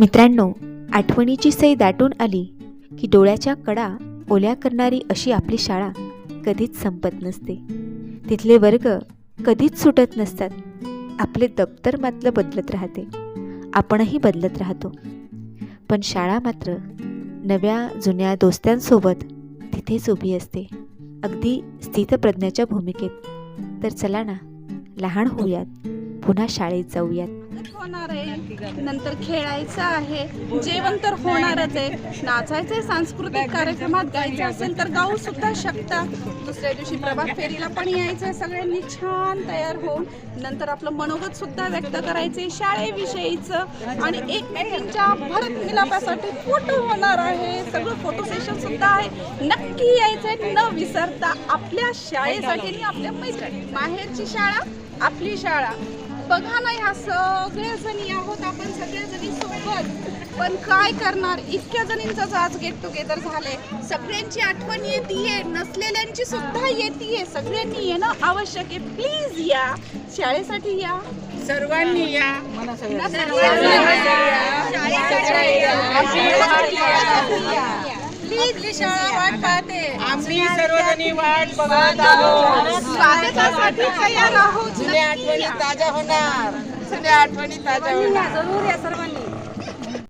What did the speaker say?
मित्रांनो आठवणीची सई दाटून आली की डोळ्याच्या कडा ओल्या करणारी अशी आपली शाळा कधीच संपत नसते. तिथले वर्ग कधीच सुटत नसतात. आपले दप्तर मात्र बदलत राहते. आपणही बदलत राहतो. पण शाळा मात्र नव्या जुन्या दोस्त्यांसोबत तिथेच उभी असते. अगदी स्थितप्रज्ञाच्या भूमिकेत. तर चला ना लहान होऊयात. पुन्हा शाळेत जाऊयात. होणार आहे. नंतर खेळायचं आहे. जेवण तर होणारच आहे. नाचायचंय सांस्कृतिक कार्यक्रमात गायचं असेल तर गाऊ सुद्धा शकता. दुसऱ्या दिवशी प्रभात फेरीला पण यायचंय सगळ्यांनी छान तयार होऊन नंतर आपलं मनोगत सुद्धा व्यक्त करायचे शाळेविषयीचं. आणि एकमेकांच्या भरत मिलापासाठी फोटो होणार आहे. सगळं फोटो सेशन सुद्धा आहे. नक्की यायचंय न विसरता आपल्या शाळेसाठी आणि आपल्या मैत्रिणी माहेरची शाळा आपली शाळा. बघा ना ह्या सगळ्या जणी आहोत आपण सगळ्या जणी सोबत. पण काय करणार? इतक्या जणींचं आज गेट टुगेदर झालंय. सगळ्यांची आठवण येतीये. नसलेल्यांची सुद्धा येतीये. सगळ्यांनी येणं आवश्यक आहे. प्लीज या. शाळेसाठी या. सर्वांनी या. प्लीज शाळा वाट पाहते. आम्ही सर्वजणी वाट बघत आहोत. स्वागतासाठी तयार आहोत. जुन्या आठवणी ताज्या होणार. जुन्या आठवणी ताज्या होणार. जरूर या सर्वांनी.